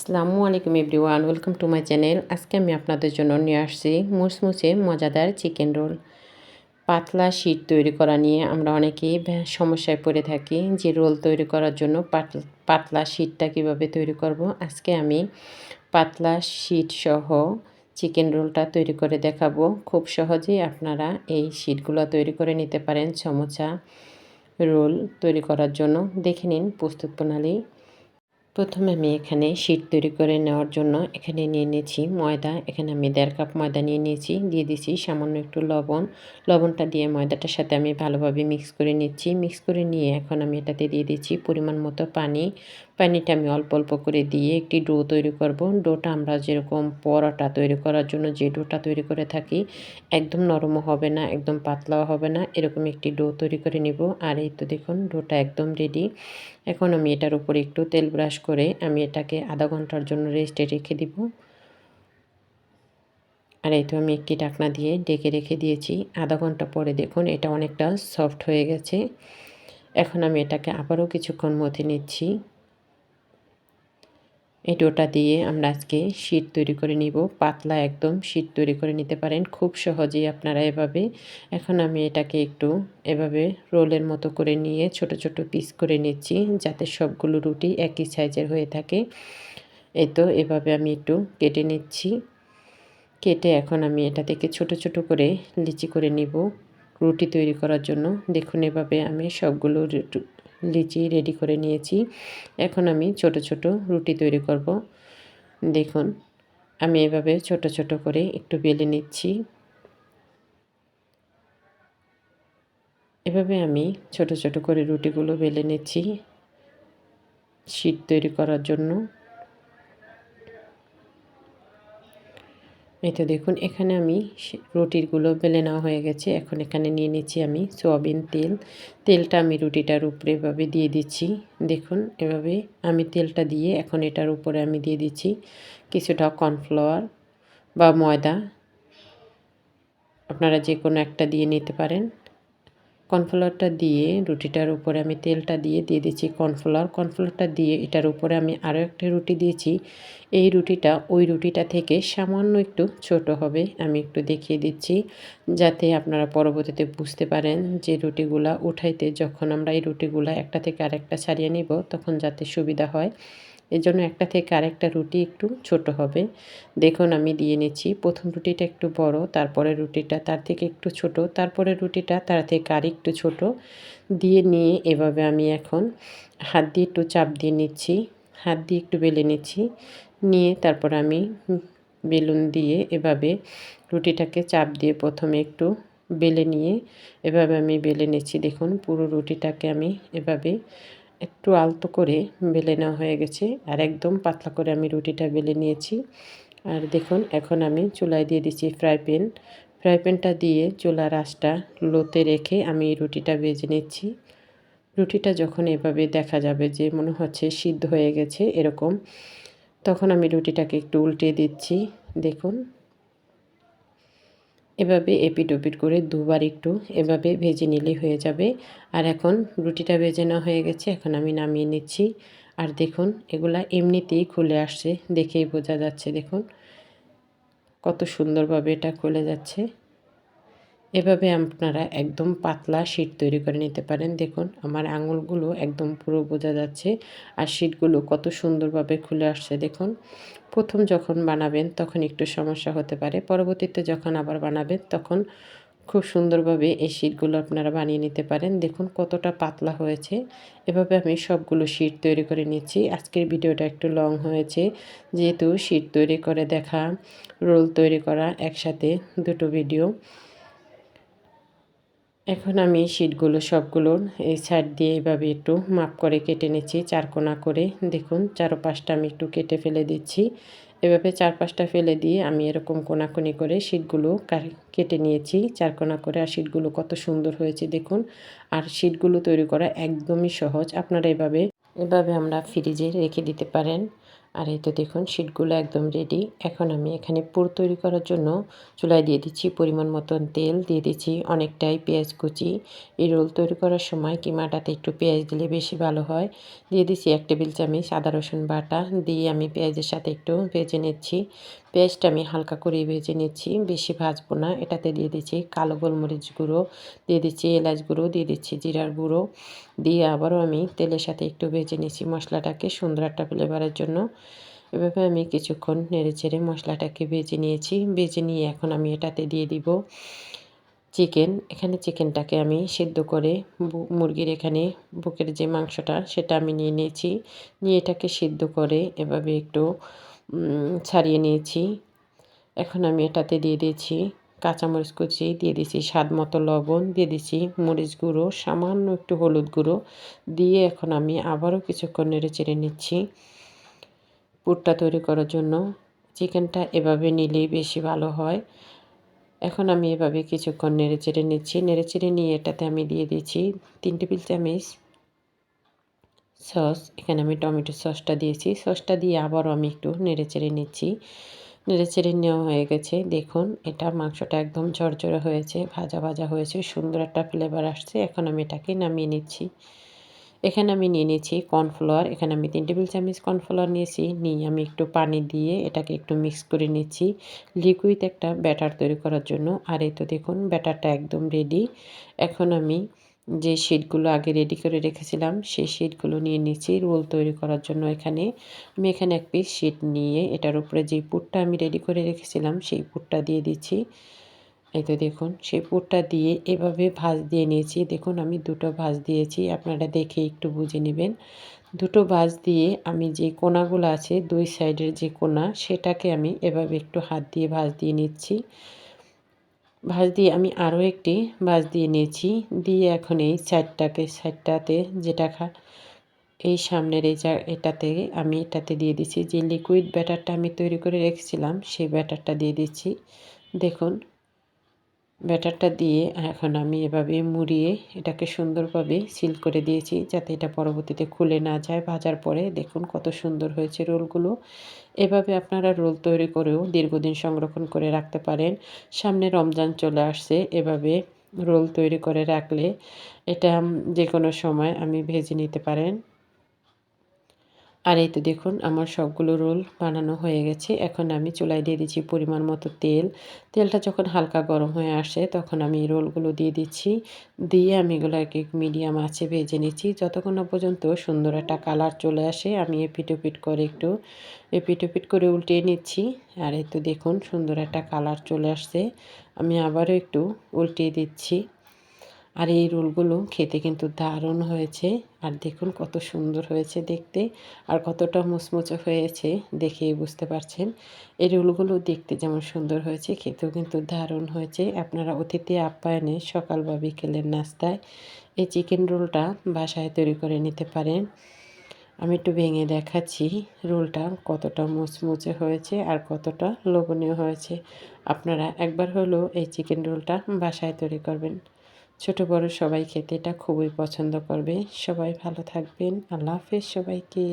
আসসালামু আলাইকুম everyone, welcome to my channel. আজকে আমি আপনাদের জন্য নিয়ে আসছি মুসমুসে মজাদার চিকেন রোল। পাতলা শীট তৈরি করা নিয়ে আমরা অনেকেই সমস্যায় পড়ে থাকি যে রোল তৈরি করার জন্য পাতলা শীটটা কীভাবে তৈরি করব। আজকে আমি পাতলা শীট সহ চিকেন রোলটা তৈরি করে দেখাবো। খুব সহজেই আপনারা এই শীটগুলো তৈরি করে নিতে পারেন সমোসা রোল তৈরি করার জন্য। দেখে নিন প্রস্তুত প্রণালী। প্রথমে আমি এখানে শীট তৈরি করে নেওয়ার জন্য এখানে নিয়ে নিয়েছি ময়দা। এখানে আমি দেড় কাপ ময়দা নিয়ে নিয়েছি, দিয়ে দিয়েছি সামান্য একটু লবণ। লবণটা দিয়ে ময়দাটার সাথে আমি ভালোভাবে মিক্স করে নিচ্ছি। মিক্স করে নিয়ে এখন আমি এটাতে দিয়ে দিচ্ছি পরিমাণ মতো পানি। পানিটা আমি অল্প অল্প করে দিয়ে একটি ডো তৈরি করব। ডোটা আমরা যেরকম পরোটা তৈরি করার জন্য যে ডোটা তৈরি করে থাকি, একদম নরমও হবে না, একদম পাতলাও হবে না, এরকম একটি ডো তৈরি করে নিব। আর এই তো দেখুন, ডোটা একদম রেডি এখন আমি এটার উপরে একটু তেল ব্রাশ করে আমি এটাকে আধা ঘণ্টার জন্য রেস্টে রেখে দিব। আর এই তো আমি একটি ঢাকনা দিয়ে ডেকে রেখে দিয়েছি। আধা ঘণ্টা পরে দেখুন, এটা অনেকটা সফট হয়ে গেছে। এখন আমি এটাকে আবারও কিছুক্ষণ মধ্যে নিচ্ছি। এই ডোটা দিয়ে আমরা আজকে শীট তৈরি করে নিব। পাতলা একদম শীট তৈরি করে নিতে পারেন। খুব সহজেই আপনারা এভাবে, এখন আমি এটাকে একটু এভাবে রোলের মতো করে নিয়ে ছোট ছোট পিস করে নিচ্ছি যাতে সবগুলো রুটি একই সাইজের হয়ে থাকে। এই তো এভাবে আমি একটু কেটে নিচ্ছি। কেটে এখন আমি এটা থেকে ছোট ছোট করে লিচি করে নিব রুটি তৈরি করার জন্য। দেখুন এভাবে আমি সবগুলো লিচি রেডি করে নিয়েছি। এখন আমি ছোট ছোট রুটি তৈরি করব। দেখুন, আমি এভাবে ছোট ছোট করে একটু বেলে নিচ্ছি। এভাবে আমি ছোট ছোট করে রুটিগুলো বেলে নিচ্ছি। শীত তৈরি করার জন্য। এই তো দেখুন, এখানে আমি রুটিরগুলো বেলে নেওয়া হয়ে গেছে। এখন এখানে নিয়ে নিচ্ছি আমি সোয়াবিন তেল। তেলটা আমি রুটিটার উপরে এভাবে দিয়ে দিচ্ছি। দেখুন, এভাবে আমি তেলটা দিয়ে এখন এটার উপরে আমি দিয়ে দিচ্ছি কিছুটা কর্নফ্লাওয়ার বা ময়দা। আপনারা যে কোনো একটা দিয়ে নিতে পারেন। কর্নফ্লাওয়ারটা দিয়ে রুটিটার উপরে আমি তেলটা দিয়ে দিয়ে দিচ্ছি কর্নফ্লাওয়ার। কর্নফ্লাওয়ারটা দিয়ে এটার উপরে আমি আরও একটা রুটি দিয়েছি। এই রুটিটা ওই রুটিটা থেকে সামান্য একটু ছোট হবে আমি একটু দেখিয়ে দিচ্ছি যাতে আপনারা পরবর্তীতে বুঝতে পারেন যে রুটিগুলা উঠাইতে যখন আমরা এই রুটিগুলা একটা থেকে আরেকটা ছাড়িয়ে নিব তখন যাতে সুবিধা হয়। এর জন্য একটা থেকে আরেকটা রুটি একটু ছোট হবে। দেখুন আমি দিয়ে নিচ্ছি। প্রথম রুটিটা একটু বড় তারপরে রুটিটা তার থেকে একটু ছোট তারপরে রুটিটা তার থেকে আর একটু ছোট। দিয়ে নিয়ে এভাবে আমি এখন হাত দিয়ে একটু চাপ দিয়ে নিচ্ছি। হাত দিয়ে একটু বেলে নিচ্ছি। নিয়ে তারপর আমি বেলুন দিয়ে এভাবে রুটিটাকে চাপ দিয়ে প্রথমে একটু বেলে নিয়ে এভাবে আমি বেলে নিচ্ছি। দেখুন পুরো রুটিটাকে আমি এভাবে একটু আলতো করে বেলে নেওয়া হয়ে গেছে। আর একদম পাতলা করে আমি রুটিটা বেলে নিয়েছি। আর দেখুন, এখন আমি চুলায় দিয়ে দিচ্ছি ফ্রাই প্যান। ফ্রাই প্যানটা দিয়ে চুলার আঁচটা লোতে রেখে আমি রুটিটা ভেজে নিচ্ছি। রুটিটা যখন এভাবে দেখা যাবে যে মনে হচ্ছে সিদ্ধ হয়ে গেছে এরকম, তখন আমি রুটিটাকে একটু উল্টে দিচ্ছি। দেখুন এভাবে এপিট ওপিট করে দুবার একটু এভাবে ভেজে নিলে হয়ে যাবে। আর এখন রুটিটা ভেজে নেওয়া হয়ে গেছে, এখন আমি নামিয়ে নিচ্ছি। আর দেখুন, এগুলা এমনিতেই খুলে আসছে, দেখেই বোঝা যাচ্ছে, দেখুন। কত সুন্দরভাবে এটা খুলে যাচ্ছে। এভাবে আপনারা একদম পাতলা শীট তৈরি করে নিতে পারেন। দেখুন, আমার আঙুলগুলো একদম পুরো বোঝা যাচ্ছে আর শীটগুলো কত সুন্দরভাবে খুলে আসছে। দেখুন, প্রথম যখন বানাবেন তখন একটু সমস্যা হতে পারে। পরবর্তীতে যখন আবার বানাবেন তখন খুব সুন্দরভাবে এই শীটগুলো আপনারা বানিয়ে নিতে পারেন। দেখুন, কতটা পাতলা হয়েছে। এভাবে আমি সবগুলো শীট তৈরি করে নিচ্ছি। আজকের ভিডিওটা একটু লং হয়েছে। যেহেতু শীট তৈরি করে দেখা রোল তৈরি করা একসাথে দুটো ভিডিও এখন আমি শীটগুলো সবগুলো এই সাইড দিয়ে এভাবে একটু মাপ করে কেটে নিচ্ছি চারকোনা করে। দেখুন চারো পাঁচটা আমি একটু কেটে ফেলে দিচ্ছি। এভাবে চার পাঁচটা ফেলে দিয়ে আমি এরকম কোনাকুনি করে শীটগুলো কেটে নিয়েছি। চারকোনা করে, আর শীটগুলো কত সুন্দর হয়েছে, দেখুন। আর শীটগুলো তৈরি করা একদমই সহজ। আপনারা এভাবে এভাবে আমরা ফ্রিজে রেখে দিতে পারেন। আর এই তো দেখুন শিটগুলো একদম রেডি এখন আমি এখানে পুর তৈরি করার জন্য চুলায় দিয়ে দিচ্ছি পরিমাণ মতন তেল। দিয়ে দিচ্ছি অনেকটাই পেঁয়াজ কুচি। এই রোল তৈরি করার সময় কিমাটাতে একটু পেঁয়াজ দিলে বেশি ভালো হয়। দিয়ে দিচ্ছি এক টেবিল চামচ আদা রসুন বাটা। দিয়ে আমি পেঁয়াজের সাথে একটু ভেজে নিচ্ছি। পেঁয়াজটা আমি হালকা করে ভেজে নিচ্ছি, বেশি ভাজবো না। এটাতে দিয়ে দিচ্ছি কালো গোলমরিচ গুঁড়ো। দিয়ে দিচ্ছি এলাচ গুঁড়ো। দিয়ে দিচ্ছি জিরার গুঁড়ো। দিয়ে আবারও আমি তেলের সাথে একটু ভেজে নিয়েছি মশলাটাকে সুন্দর একটা ফ্লেভারের জন্য। এভাবে আমি কিছুক্ষণ নেড়ে চেড়ে মশলাটাকে ভেজে নিয়েছি। ভেজে নিয়ে এখন আমি এটাতে দিয়ে দিব চিকেন। এখানে চিকেনটাকে আমি সিদ্ধ করে মুরগির এখানে বুকের যে মাংসটা সেটা আমি নিয়ে নিয়েছি। নিয়ে এটাকে সিদ্ধ করে এভাবে একটু ছাড়িয়ে নিয়েছি। এখন আমি এটাতে দিয়ে দিয়েছি কাঁচামরিচ কুচি, দিয়ে দিয়েছি স্বাদ মতো লবণ, দিয়ে দিচ্ছি মরিচ গুঁড়ো, সামান্য একটু হলুদ গুঁড়ো। দিয়ে এখন আমি আবারও কিছুক্ষণ নেড়ে চেড়ে নিচ্ছি পুরটা তৈরি করার জন্য। চিকেনটা এভাবে নিলেই বেশি ভালো হয়। এখন আমি এভাবে কিছুক্ষণ নেড়ে চেড়ে নিচ্ছি। নেড়ে চেড়ে নিয়ে এটাতে আমি দিয়ে দিচ্ছি তিন টেবিল চামচ সস। এখানে আমি টমেটো সসটা দিয়েছি। সসটা দিয়ে আবারও আমি একটু নেড়ে চেড়ে নিচ্ছি। নেড়ে চেড়ে নেওয়া হয়ে গেছে। দেখুন এটা মাংসটা একদম ঝরঝরে হয়েছে, ভাজা ভাজা হয়েছে, সুন্দর একটা ফ্লেভার আসছে। এখন আমি এটাকে নামিয়ে নিচ্ছি। এখানে আমি নিয়ে নিয়েছি কর্নফ্লাওয়ার এখানে আমি তিন টেবিল চামচ কর্নফ্লাওয়ার নিয়েছি। নিয়ে আমি একটু পানি দিয়ে এটাকে একটু মিক্স করে নিচ্ছি লিকুইড একটা ব্যাটার তৈরি করার জন্য। আর এই তো দেখুন ব্যাটারটা একদম রেডি এখন আমি যে শিটগুলো আগে রেডি করে রেখেছিলাম, সেই শিটগুলো নিয়ে নিচ্ছি রোল তৈরি করার জন্য এখানে। আমি এখানে এক পিস শিট নিয়ে এটার উপরে যে পুরটা আমি রেডি করে রেখেছিলাম, সেই পুরটা দিয়ে দিচ্ছি। এই তো দেখুন, সেই পুরটা দিয়ে এভাবে ভাজ দিয়ে নিয়েছি। দেখুন, আমি দুটো ভাজ দিয়েছি, আপনারা দেখে একটু বুঝে নেবেন। দুটো ভাজ দিয়ে আমি যে কোনাগুলো আছে, দুই সাইডের যে কোনা, সেটাকে আমি এভাবে একটু হাত দিয়ে ভাজ দিয়ে নিচ্ছি। ভাজ দিয়ে আমি আরও একটি ভাঁজ দিয়ে নিয়েছি। দিয়ে এখন এই সাইডটাকে, সাইডটাতে যেটা খা এই সামনের এই যা এটাতে আমি এটাতে দিয়ে দিচ্ছি যে লিকুইড ব্যাটারটা আমি তৈরি করে রেখেছিলাম, সেই ব্যাটারটা দিয়ে দিচ্ছি দেখুন ব্যাটারটা দিয়ে এখন আমি এভাবে মুড়িয়ে এটাকে সুন্দরভাবে সিল করে দিয়েছি যাতে এটা পরবর্তীতে খুলে না যায় ভাজার পরে। দেখুন কত সুন্দর হয়েছে রোলগুলো। এভাবে আপনারা রোল তৈরি করেও দীর্ঘদিন সংরক্ষণ করে রাখতে পারেন। সামনে রমজান চলে আসছে, এভাবে রোল তৈরি করে রাখলে এটা যে কোনো সময় আমি ভেজে নিতে পারেন। আর এই তো দেখুন, আমার সবগুলো রোল বানানো হয়ে গেছে। এখন আমি চুলায় দিয়ে দিচ্ছি পরিমাণ মতো তেল। তেলটা যখন হালকা গরম হয়ে আসে, তখন আমি রোলগুলো দিয়ে দিচ্ছি। দিয়ে আমি এগুলোকে মিডিয়াম আছে ভেজে নিচ্ছি। যতক্ষণ পর্যন্ত সুন্দর একটা কালার চলে আসে, আমি এপিটোপিট করে একটু এপিটোপিট করে উল্টিয়ে নিচ্ছি। আর এই তো দেখুন, সুন্দর একটা কালার চলে আসছে। আমি আবারও একটু উল্টিয়ে দিচ্ছি। আর এই রোলগুলো খেতে কিন্তু দারুণ হয়েছে। আর দেখুন কত সুন্দর হয়েছে দেখতে আর কতটা মুচমুচে হয়েছে দেখেই বুঝতে পারছেন। এই রোলগুলো দেখতে যেমন সুন্দর হয়েছে, খেতেও কিন্তু দারুণ হয়েছে। আপনারা অতিথি আপ্যায়নে সকাল বা বিকেলের নাস্তায় এই চিকেন রোলটা বাসায় তৈরি করে নিতে পারেন। আমি একটু ভেঙে দেখাচ্ছি রোলটা কতটা মুচমুচে হয়েছে আর কতটা লোভনীয় হয়েছে। আপনারা একবার হলেও এই চিকেন রোলটা বাসায় তৈরি করবেন। ছোট বড় সবাই খেতে এটা খুবই পছন্দ করবে। সবাই ভালো থাকবেন। আল্লাহ হাফেজ সবাইকে।